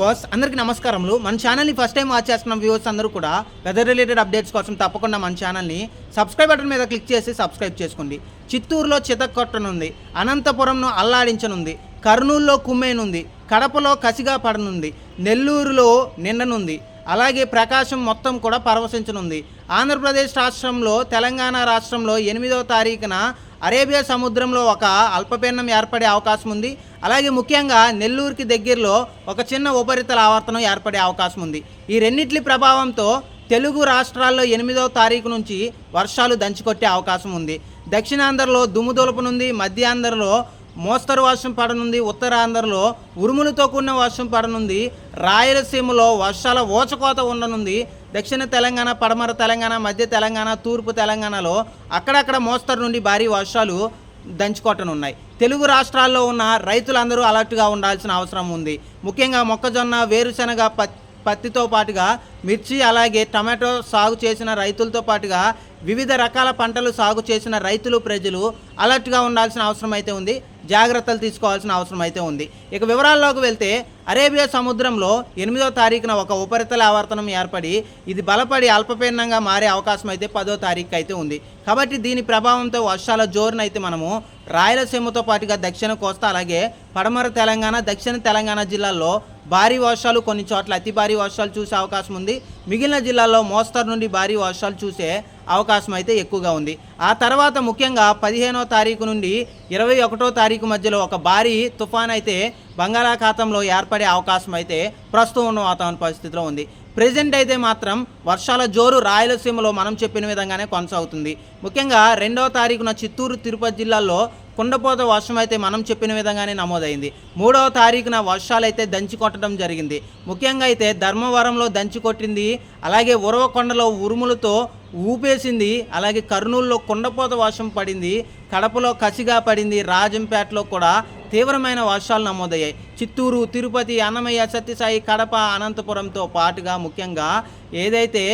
Viewers అందరికీ నమస్కారములు. మన ఛానల్ని ఫస్ట్ టైం వాచ్ చేస్తున్న వ్యూవర్స్ అందరూ కూడా వెదర్ రిలేటెడ్ అప్డేట్స్ కోసం తప్పకుండా మన ఛానల్ని సబ్స్క్రైబ్ బటన్ మీద క్లిక్ చేసి సబ్స్క్రైబ్ చేసుకోండి. చిత్తూరులో చితక్కొట్టనుంది. అనంతపురంను అల్లాడించనుంది. కర్నూలులో కుమ్మేనుంది. కడపలో కసిగా పడనుంది. నెల్లూరులో నిండనుంది. అలాగే ప్రకాశం మొత్తం కూడా పరవశించనుంది. ఆంధ్రప్రదేశ్ రాష్ట్రంలో తెలంగాణ రాష్ట్రంలో ఎనిమిదవ తారీఖున అరేబియా సముద్రంలో ఒక అల్పపీడనం ఏర్పడే అవకాశం ఉంది. అలాగే ముఖ్యంగా నెల్లూరుకి దగ్గరలో ఒక చిన్న ఉపరితల ఆవర్తనం ఏర్పడే అవకాశం ఉంది. ఈ రెండింటి ప్రభావంతో తెలుగు రాష్ట్రాల్లో ఎనిమిదవ తారీఖు నుంచి వర్షాలు దంచుకొట్టే అవకాశం ఉంది. దక్షిణాంధ్రలో దుమ్ము దులపనుంది మధ్యాంధ్రలో మోస్తరు వర్షం పడనుంది. ఉత్తరాంధ్రలో ఉరుములతో కూడిన వర్షం పడనుంది. రాయలసీమలో వర్షాల ఓచకోత ఉండనుంది. దక్షిణ తెలంగాణ పడమర తెలంగాణ మధ్య తెలంగాణ తూర్పు తెలంగాణలో అక్కడక్కడ మోస్తరు నుండి భారీ వర్షాలు దంచుకొట్టనున్నాయి తెలుగు రాష్ట్రాల్లో ఉన్న రైతులందరూ అలర్ట్గా ఉండాల్సిన అవసరం ఉంది. ముఖ్యంగా మొక్కజొన్న వేరుశనగ పత్తి పత్తితో పాటుగా మిర్చి అలాగే టమాటో సాగు చేసిన రైతులతో పాటుగా వివిధ రకాల పంటలు సాగు చేసిన రైతులు ప్రజలు అలర్ట్గా ఉండాల్సిన అవసరం అయితే ఉంది. జాగ్రత్తలు తీసుకోవాల్సిన అవసరం అయితే ఉంది. ఇక వివరాల్లోకి వెళ్తే అరేబియా సముద్రంలో ఎనిమిదో తారీఖున ఒక ఉపరితల ఆవర్తనం ఏర్పడి ఇది బలపడి అల్పపీడనంగా మారే అవకాశం అయితే పదో తారీఖు అయితే ఉంది. కాబట్టి దీని ప్రభావంతో వర్షాల జోరునైతే మనము రాయలసీమతో పాటుగా దక్షిణ కోస్తా అలాగే పడమర తెలంగాణ దక్షిణ తెలంగాణ జిల్లాల్లో భారీ వర్షాలు కొన్ని చోట్ల అతి భారీ వర్షాలు చూసే అవకాశం ఉంది. మిగిలిన జిల్లాల్లో మోస్తరు నుండి భారీ వర్షాలు చూసే అవకాశం అయితే ఎక్కువగా ఉంది. ఆ తర్వాత ముఖ్యంగా పదిహేనో తారీఖు నుండి ఇరవై ఒకటో తారీఖు మధ్యలో ఒక భారీ తుఫాన్ అయితే బంగాళాఖాతంలో ఏర్పడే అవకాశం అయితే ప్రస్తుతం ఉన్న వాతావరణ పరిస్థితిలో ఉంది. ప్రజెంట్ అయితే మాత్రం వర్షాల జోరు రాయలసీమలో మనం చెప్పిన విధంగానే కొనసాగుతుంది. ముఖ్యంగా రెండవ తారీఖున చిత్తూరు తిరుపతి జిల్లాలో కుండపోత వర్షం అయితే మనం చెప్పిన విధంగానే నమోదైంది. మూడవ తారీఖున వర్షాలు అయితే దంచి కొట్టడం జరిగింది. ముఖ్యంగా అయితే ధర్మవరంలో దంచి కొట్టింది అలాగే ఉరవకొండలో ఉరుములతో ఊపేసింది అలాగే కర్నూలులో కుండపోత వర్షం పడింది కడపలో కసిగా పడింది రాజంపేటలో కూడా తీవ్రమైన వర్షాలు నమోదయ్యాయి. చిత్తూరు తిరుపతి అన్నమయ్య సత్యసాయి కడప అనంతపురంతో పాటుగా ముఖ్యంగా ఏదైతే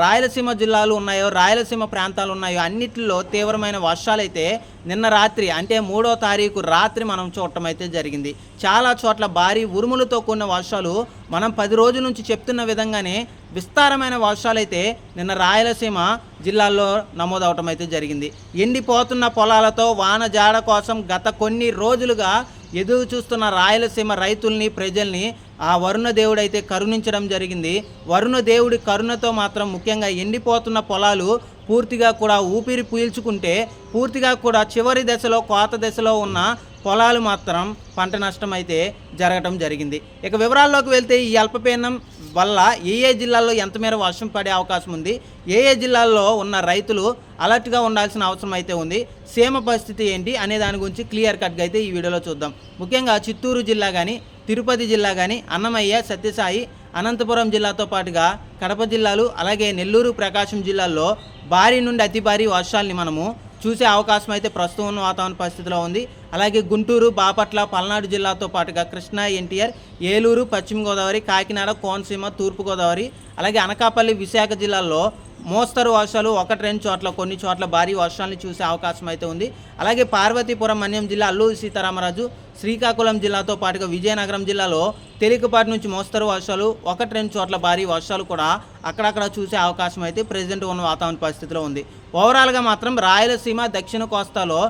రాయలసీమ జిల్లాలు ఉన్నాయో రాయలసీమ ప్రాంతాలు ఉన్నాయో అన్నిటిలో తీవ్రమైన వర్షాలైతే నిన్న రాత్రి అంటే మూడో తారీఖు రాత్రి మనం చూడటం అయితే జరిగింది. చాలా చోట్ల భారీ ఉరుములతో కూడిన వర్షాలు మనం పది రోజుల నుంచి చెప్తున్న విధంగానే విస్తారమైన వర్షాలు అయితే నిన్న రాయలసీమ జిల్లాల్లో నమోదవటం అయితే జరిగింది. ఎండిపోతున్న పొలాలతో వాన జాడ కోసం గత కొన్ని రోజులుగా ఎదురు చూస్తున్న రాయలసీమ రైతుల్ని ప్రజల్ని ఆ వరుణ దేవుడైతే కరుణించడం జరిగింది. వరుణ దేవుడి కరుణతో మాత్రం ముఖ్యంగా ఎండిపోతున్న పొలాలు పూర్తిగా కూడా ఊపిరి పీల్చుకుంటే పూర్తిగా కూడా చివరి దశలో కోత దశలో ఉన్న పొలాలు మాత్రం పంట నష్టం అయితే జరగటం జరిగింది. ఇక వివరాల్లోకి వెళ్తే ఈ అల్పపీడనం వల్ల ఏ ఏ జిల్లాల్లో ఎంత మేర వర్షం పడే అవకాశం ఉంది ఏ ఏ జిల్లాల్లో ఉన్న రైతులు అలర్ట్గా ఉండాల్సిన అవసరం అయితే ఉంది సేమ పరిస్థితి ఏంటి అనే దాని గురించి క్లియర్ కట్గా అయితే ఈ వీడియోలో చూద్దాం. ముఖ్యంగా చిత్తూరు జిల్లా కానీ తిరుపతి జిల్లా కానీ అన్నమయ్య సత్యసాయి అనంతపురం జిల్లాతో పాటుగా కడప జిల్లాలు అలాగే నెల్లూరు ప్రకాశం జిల్లాల్లో భారీ నుండి అతి భారీ వర్షాలని మనము చూసే అవకాశం అయితే ప్రస్తుతం ఉన్న వాతావరణ పరిస్థితిలో ఉంది. అలాగే గుంటూరు బాపట్ల పల్నాడు జిల్లాతో పాటుగా కృష్ణా ఎన్టీఆర్ ఏలూరు పశ్చిమ గోదావరి కాకినాడ కోనసీమ తూర్పుగోదావరి అలాగే అనకాపల్లి విశాఖ జిల్లాల్లో మోస్తరు వర్షాలు ఒకటి రెండు చోట్ల కొన్ని చోట్ల భారీ వర్షాలను చూసే అవకాశం అయితే ఉంది. అలాగే పార్వతీపురం మన్యం జిల్లా అల్లూరి సీతారామరాజు శ్రీకాకుళం జిల్లాతో పాటుగా విజయనగరం జిల్లాలో తేలికపాటి నుంచి మోస్తరు వర్షాలు ఒకటి రెండు చోట్ల భారీ వర్షాలు కూడా అక్కడక్కడ చూసే అవకాశం అయితే ప్రజెంట్ ఉన్న వాతావరణ పరిస్థితిలో ఉంది. ఓవరాల్గా మాత్రం రాయలసీమ దక్షిణ కోస్తాలో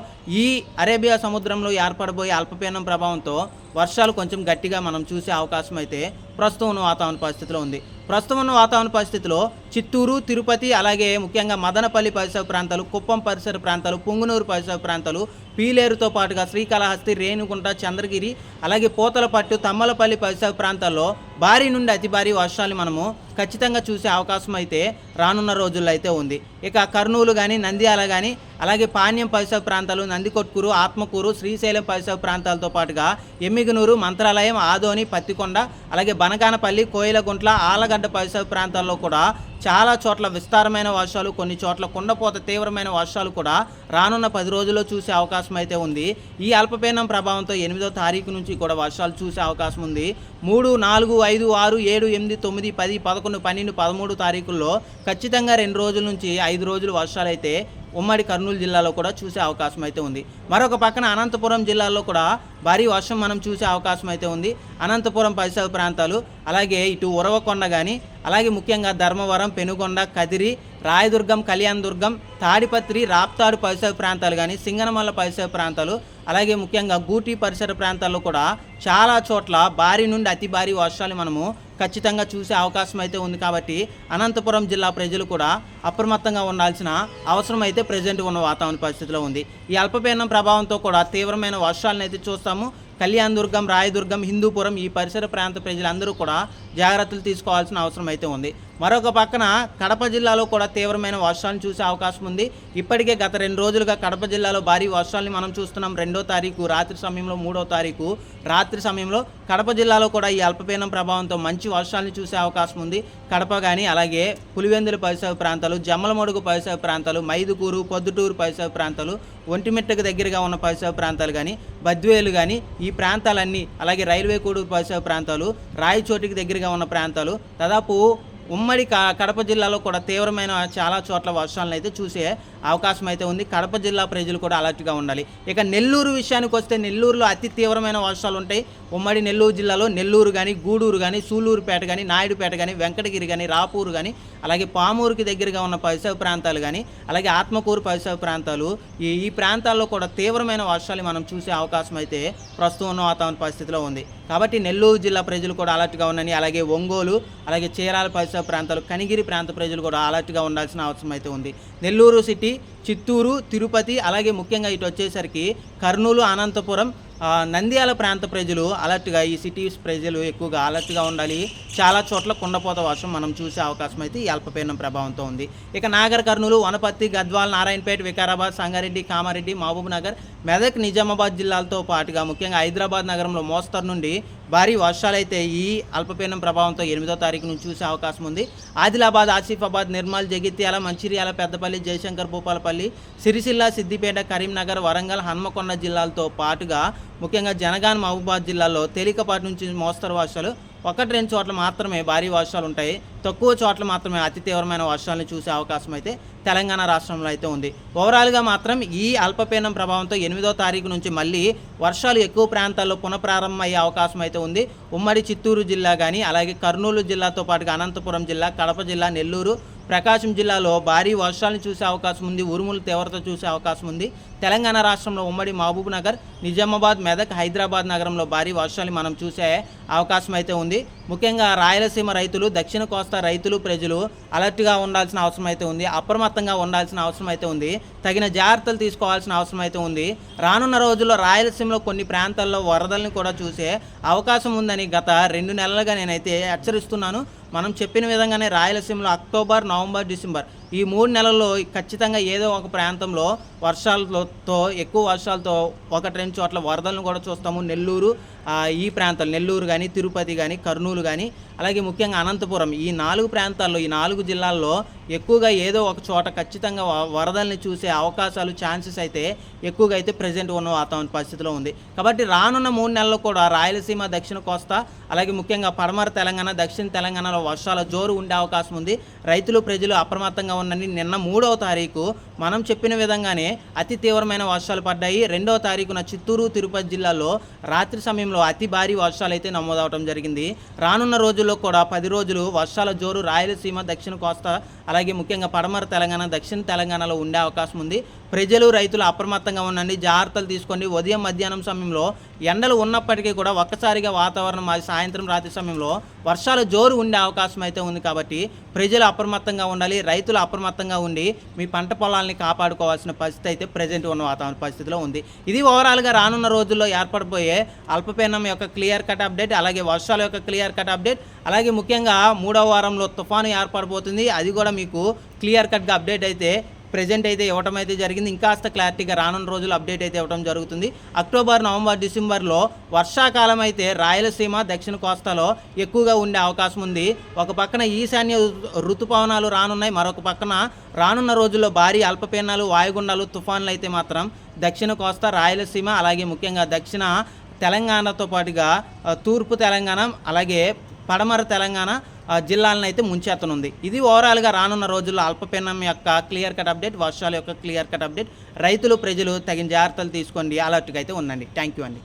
ఈ అరేబియా సముద్రంలో ఏర్పడబోయే అల్పపీడనం ప్రభావంతో వర్షాలు కొంచెం గట్టిగా మనం చూసే అవకాశం అయితే ప్రస్తుతం ఉన్న వాతావరణ పరిస్థితిలో ఉంది. ప్రస్తుతం ఉన్న వాతావరణ పరిస్థితిలో చిత్తూరు తిరుపతి అలాగే ముఖ్యంగా మదనపల్లి పరిసర ప్రాంతాలు కుప్పం పరిసర ప్రాంతాలు పుంగునూరు పరిసర ప్రాంతాలు పీలేరుతో పాటుగా శ్రీకాళహస్తి రేణుగుంట చంద్రగిరి అలాగే పోతలపట్టు తమ్మలపల్లి పరిసర ప్రాంతాల్లో భారీ నుండి అతి భారీ వర్షాలు మనము ఖచ్చితంగా చూసే అవకాశం అయితే రానున్న రోజుల్లో అయితే ఉంది. ఇక కర్నూలు కానీ నంద్యాల కానీ అలాగే పాణ్యం పరిసర ప్రాంతాలు నందికొట్కూరు ఆత్మకూరు శ్రీశైలం పరిసర ప్రాంతాలతో పాటుగా ఎమ్మిగనూరు మంత్రాలయం ఆదోని పత్తికొండ అలాగే బనకానపల్లి కోయిలగుంట్ల ఆలగడ్డ పరిసర ప్రాంతాల్లో కూడా చాలా చోట్ల విస్తారమైన వర్షాలు కొన్ని చోట్ల కుండపోత తీవ్రమైన వర్షాలు కూడా రానున్న పది రోజుల్లో చూసే అవకాశం అయితే ఉంది. ఈ అల్పపీడనం ప్రభావంతో ఎనిమిదో తారీఖు నుంచి కూడా వర్షాలు చూసే అవకాశం ఉంది. మూడు నాలుగు ఐదు ఆరు ఏడు ఎనిమిది తొమ్మిది పది పదకొండు పన్నెండు పదమూడు తారీఖుల్లో ఖచ్చితంగా రెండు రోజుల నుంచి ఐదు రోజులు వర్షాలు అయితే ఉమ్మడి కర్నూలు జిల్లాలో కూడా చూసే అవకాశం అయితే ఉంది. మరొక పక్కన అనంతపురం జిల్లాలో కూడా భారీ వర్షం మనం చూసే అవకాశం అయితే ఉంది. అనంతపురం పరిసర ప్రాంతాలు అలాగే ఇటు ఉరవకొండ కానీ అలాగే ముఖ్యంగా ధర్మవరం పెనుగొండ కదిరి రాయదుర్గం కళ్యాణదుర్గం తాడిపత్రి రాప్తాడు పరిసర ప్రాంతాలు కానీ సింగనమల్ల పరిసర ప్రాంతాలు అలాగే ముఖ్యంగా గూటి పరిసర ప్రాంతాల్లో కూడా చాలా చోట్ల భారీ నుండి అతి భారీ వర్షాలు మనము ఖచ్చితంగా చూసే అవకాశం అయితే ఉంది కాబట్టి అనంతపురం జిల్లా ప్రజలు కూడా అప్రమత్తంగా ఉండాల్సిన అవసరం అయితే ప్రజెంట్ ఉన్న వాతావరణ పరిస్థితిలో ఉంది. ఈ అల్పపీడనం ప్రభావంతో కూడా తీవ్రమైన వర్షాలను అయితే చూస్తాము. కళ్యాణ్ దుర్గం రాయదుర్గం హిందూపురం ఈ పరిసర ప్రాంత ప్రజలందరూ కూడా జాగ్రత్తలు తీసుకోవాల్సిన అవసరం అయితే ఉంది. మరొక పక్కన కడప జిల్లాలో కూడా తీవ్రమైన వర్షాలను చూసే అవకాశం ఉంది. ఇప్పటికే గత రెండు రోజులుగా కడప జిల్లాలో భారీ వర్షాలని మనం చూస్తున్నాం. రెండో తారీఖు రాత్రి సమయంలో మూడో తారీఖు రాత్రి సమయంలో కడప జిల్లాలో కూడా ఈ అల్పపీడనం ప్రభావంతో మంచి వర్షాలను చూసే అవకాశం ఉంది. కడప కానీ అలాగే పులివెందుల పరిసర ప్రాంతాలు జమ్మలమడుగు పరిసర ప్రాంతాలు మైదుకూరు పొద్దుటూరు పరిసర ప్రాంతాలు ఒంటిమిట్టకు దగ్గరగా ఉన్న పరిసర ప్రాంతాలు కానీ బద్వేలు కానీ ఈ ప్రాంతాలన్నీ అలాగే రైల్వే కూడూరు పరిసర ప్రాంతాలు రాయచోటికి దగ్గరగా ఉన్న ప్రాంతాలు దాదాపు ఉమ్మడి కడప జిల్లాలో కూడా తీవ్రమైన చాలా చోట్ల వర్షాలను అయితే చూసే అవకాశం అయితే ఉంది. కడప జిల్లా ప్రజలు కూడా అలర్ట్గా ఉండాలి. ఇక నెల్లూరు విషయానికి వస్తే నెల్లూరులో అతి తీవ్రమైన వర్షాలు ఉంటాయి. ఉమ్మడి నెల్లూరు జిల్లాలో నెల్లూరు కానీ గూడూరు కానీ సూలూరుపేట కానీ నాయుడుపేట కానీ వెంకటగిరి కానీ రాపూరు కానీ అలాగే పామూరుకి దగ్గరగా ఉన్న పరిసర ప్రాంతాలు కానీ అలాగే ఆత్మకూరు పరిసర ప్రాంతాలు ఈ ఈ ప్రాంతాల్లో కూడా తీవ్రమైన వర్షాలు మనం చూసే అవకాశం అయితే ప్రస్తుతం ఉన్న వాతావరణ పరిస్థితిలో ఉంది. కాబట్టి నెల్లూరు జిల్లా ప్రజలు కూడా అలర్ట్గా ఉన్నాయని అలాగే ఒంగోలు అలాగే చీరాల పరిస్థితి పరిసర ప్రాంతాలు కనిగిరి ప్రాంత ప్రజలు కూడా అలర్ట్గా ఉండాల్సిన అవసరం అయితే ఉంది. నెల్లూరు సిటీ చిత్తూరు తిరుపతి అలాగే ముఖ్యంగా ఇటు వచ్చేసరికి కర్నూలు అనంతపురం నంద్యాల ప్రాంత ప్రజలు అలర్ట్గా ఈ సిటీస్ ప్రజలు ఎక్కువగా అలర్ట్గా ఉండాలి. చాలా చోట్ల కుండపోత వర్షం మనం చూసే అవకాశం అయితే ఈ అల్పపీడనం ప్రభావంతో ఉంది. ఇక నాగర్ కర్నూలు వనపర్తి గద్వాల్ నారాయణపేట వికారాబాద్ సంగారెడ్డి కామారెడ్డి మహబూబ్ నగర్ మెదక్ నిజామాబాద్ జిల్లాలతో పాటుగా ముఖ్యంగా హైదరాబాద్ నగరంలో మోస్తరు నుండి భారీ వర్షాలైతే ఈ అల్పపీడనం ప్రభావంతో ఎనిమిదో తారీఖు నుంచి చూసే అవకాశం ఉంది. ఆదిలాబాద్ ఆసిఫాబాద్ నిర్మల్ జగిత్యాల మంచిర్యాల పెద్దపల్లి జయశంకర్ భూపాలపల్లి సిరిసిల్ల సిద్దిపేట కరీంనగర్ వరంగల్ హన్మకొండ జిల్లాలతో పాటుగా ముఖ్యంగా జనగాన్ మహబూబాద్ జిల్లాలో తేలికపాటి నుంచి మోస్తరు వర్షాలు ఒకటి రెండు చోట్ల మాత్రమే భారీ వర్షాలు ఉంటాయి. తక్కువ చోట్ల మాత్రమే అతి తీవ్రమైన వర్షాలను చూసే అవకాశం అయితే తెలంగాణ రాష్ట్రంలో అయితే ఉంది. ఓవరాల్గా మాత్రం ఈ అల్పపీడనం ప్రభావంతో ఎనిమిదో తారీఖు నుంచి మళ్ళీ వర్షాలు ఎక్కువ ప్రాంతాల్లో పునఃప్రారంభం అయ్యే అవకాశం అయితే ఉంది. ఉమ్మడి చిత్తూరు జిల్లా కానీ అలాగే కర్నూలు జిల్లాతో పాటుగా అనంతపురం జిల్లా కడప జిల్లా నెల్లూరు ప్రకాశం జిల్లాలో భారీ వర్షాలను చూసే అవకాశం ఉంది. ఉరుముల తీవ్రత చూసే అవకాశం ఉంది. తెలంగాణ రాష్ట్రంలో ఉమ్మడి మహబూబ్ నగర్ నిజామాబాద్ మెదక్ హైదరాబాద్ నగరంలో భారీ వర్షాలు మనం చూసే అవకాశం అయితే ఉంది. ముఖ్యంగా రాయలసీమ రైతులు దక్షిణ కోస్తా రైతులు ప్రజలు అలర్ట్గా ఉండాల్సిన అవసరం అయితే ఉంది. అప్రమత్తంగా ఉండాల్సిన అవసరం అయితే ఉంది. తగిన జాగ్రత్తలు తీసుకోవాల్సిన అవసరం అయితే ఉంది. రానున్న రోజుల్లో రాయలసీమలో కొన్ని ప్రాంతాల్లో వరదలను కూడా చూసే అవకాశం ఉందని గత రెండు నెలలుగా నేనైతే హెచ్చరిస్తున్నాను. మనం చెప్పిన విధంగానే రాయలసీమలో అక్టోబర్ నవంబర్ డిసెంబర్ ఈ మూడు నెలల్లో ఖచ్చితంగా ఏదో ఒక ప్రాంతంలో వర్షాలతో ఎక్కువ వర్షాలతో ఒకటి రెండు చోట్ల వరదలను కూడా చూస్తాము. నెల్లూరు ఈ ప్రాంతాలు నెల్లూరు కానీ తిరుపతి కానీ కర్నూలు కానీ అలాగే ముఖ్యంగా అనంతపురం. ఈ నాలుగు ప్రాంతాల్లో ఈ నాలుగు జిల్లాల్లో ఎక్కువగా ఏదో ఒక చోట ఖచ్చితంగా వరదల్ని చూసే అవకాశాలు ఛాన్సెస్ అయితే ఎక్కువగా అయితే ప్రజెంట్ ఉన్న వాతావరణ పరిస్థితిలో ఉంది. కాబట్టి రానున్న మూడు నెలల్లో కూడా రాయలసీమ దక్షిణ కోస్తా అలాగే ముఖ్యంగా పడమర తెలంగాణ దక్షిణ తెలంగాణలో వర్షాల జోరు ఉండే అవకాశం ఉంది. రైతులు ప్రజలు అప్రమత్తంగా ఉండండి నిన్న మూడవ తారీఖు మనం చెప్పిన విధంగానే అతి తీవ్రమైన వర్షాలు పడ్డాయి. రెండవ తారీఖున చిత్తూరు తిరుపతి జిల్లాలో రాత్రి సమయంలో అతి భారీ వర్షాలు అయితే నమోదవడం జరిగింది. రానున్న రోజుల్లో కూడా పది రోజులు వర్షాల జోరు రాయలసీమ దక్షిణ కోస్తా అలాగే ముఖ్యంగా పడమర తెలంగాణ దక్షిణ తెలంగాణలో ఉండే అవకాశం ఉంది. ప్రజలు రైతులు అప్రమత్తంగా ఉండండి. జాగ్రత్తలు తీసుకోండి. ఉదయం మధ్యాహ్నం సమయంలో ఎండలు ఉన్నప్పటికీ కూడా ఒక్కసారిగా వాతావరణం మారి సాయంత్రం రాత్రి సమయంలో వర్షాల జోరు ఉండే అవకాశం అయితే ఉంది కాబట్టి ప్రజలు అప్రమత్తంగా ఉండాలి రైతులు అప్రమత్తంగా ఉండి మీ పంట పొలాల్ని కాపాడుకోవాల్సిన పరిస్థితి అయితే ప్రజెంట్ ఉన్న వాతావరణ పరిస్థితిలో ఉంది. ఇది ఓవరాల్గా రానున్న రోజుల్లో ఏర్పడబోయే అల్పపీడనం యొక్క క్లియర్ కట్ అప్డేట్ అలాగే వర్షాల యొక్క క్లియర్ కట్ అప్డేట్ అలాగే ముఖ్యంగా మూడవ వారంలో తుఫాను ఏర్పడబోతుంది. అది కూడా మీకు క్లియర్ కట్గా అప్డేట్ అయితే ప్రజెంట్ అయితే ఇవ్వటం అయితే జరిగింది. ఇంకాస్త క్లారిటీగా రానున్న రోజులు అప్డేట్ అయితే ఇవ్వడం జరుగుతుంది. అక్టోబర్ నవంబర్ డిసెంబర్లో వర్షాకాలం అయితే రాయలసీమ దక్షిణ కోస్తాలో ఎక్కువగా ఉండే అవకాశం ఉంది. ఒక పక్కన ఈశాన్య ఋతుపవనాలు రానున్నాయి. మరొక పక్కన రానున్న రోజుల్లో భారీ అల్పపీడనాలు వాయుగుండాలు తుఫాన్లు అయితే మాత్రం దక్షిణ కోస్తా రాయలసీమ అలాగే ముఖ్యంగా దక్షిణ తెలంగాణతో పాటుగా తూర్పు తెలంగాణ అలాగే పడమర తెలంగాణ జిల్లాలను అయితే ముంచేతనుంది. ఇది ఓవరాల్గా రానున్న రోజుల్లో అల్పపీడనం యొక్క క్లియర్ కట్ అప్డేట్ వర్షాల యొక్క క్లియర్ కట్ అప్డేట్ రైతులు ప్రజలు తగిన జాగ్రత్తలు తీసుకోండి. అలర్ట్గా అయితే ఉండండి. థ్యాంక్ యూ అండి.